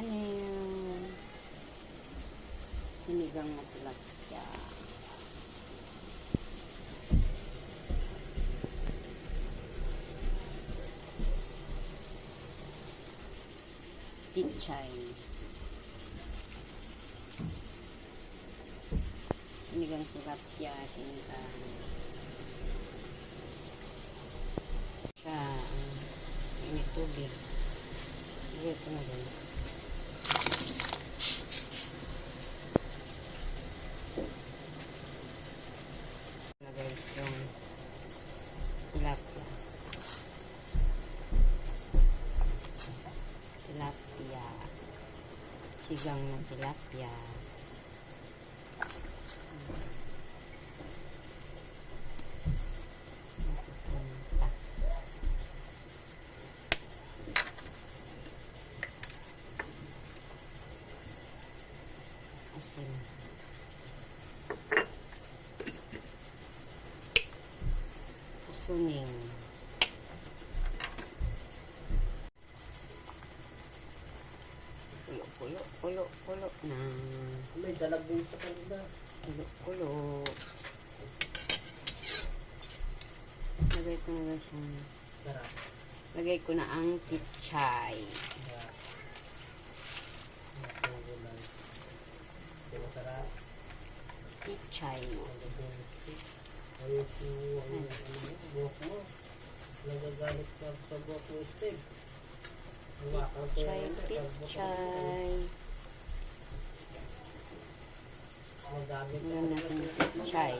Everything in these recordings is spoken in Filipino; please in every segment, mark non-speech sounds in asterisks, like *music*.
channel. Sinigang na tilapia. Pichay. Sinigang tilapia, sinigang. Sa uh, init tubig. Ito na din. na guys yung tilapia. Tilapia. Sigang na tilapia. Napupunta. Asin. Suning. Pulo, pulo, pulo, pulo na. May dalag din sa kanila. Pulo, pulo. Lagay ko na yung... Sarap. Lagay ko na ang pichay. Sarap. Nakugulan. Ayos mo, ano, buhok mo. Nagagalit ka sa buhok mo, Steve. Hawakan ko mo. pichay. Magamit Alam natin yung pichay.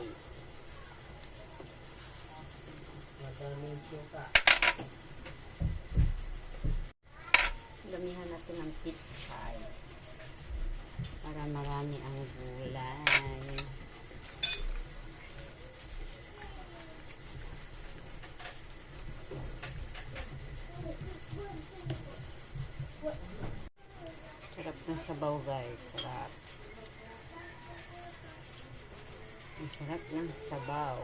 Madaming suka. Damihan natin ng pichay. Para marami ang gulay. Sarap ng sabaw guys. Sarap. Ang sarap ng sabaw.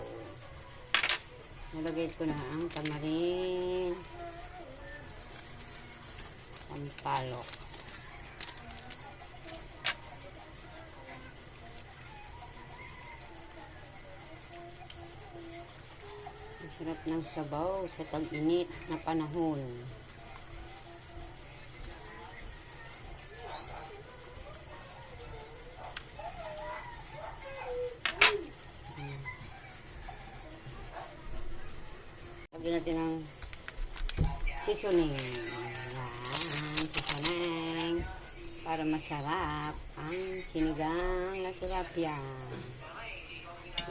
Nalagay ko na ang tamarin. Sampalok. Ang sarap ng sabaw sa tag-init na panahon. Lagyan natin ng seasoning. Yan, seasoning. Para masarap ang sinigang na tilapia.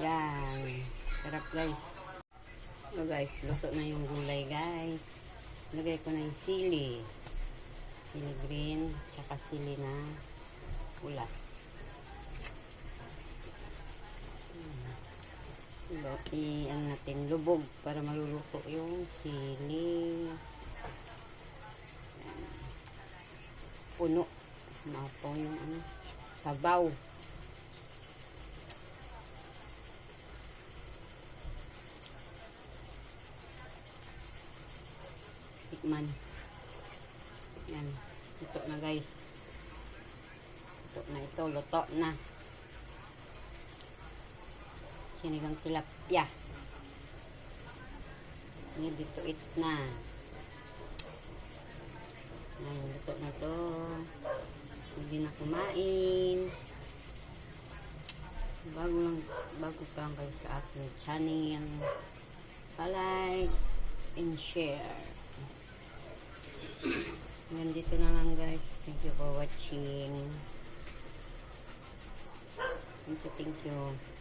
Yan. Sarap guys. So guys, luto na yung gulay guys. Lagay ko na yung sili. Sili green, tsaka sili na pula. I ano natin, lubog para maluluto yung sili. Puno. Mapo yung ano, sabaw. Tikman. Yan. Luto na guys. Luto na ito. Luto na. Sinigang tilapia. Ini dito it na. Ay, luto na to. Hindi na kumain. Bago lang, bago pa lang kayo sa aking channel. Like and share. *clears throat* Hanggang dito na lang guys. Thank you for watching. Thank you, thank you.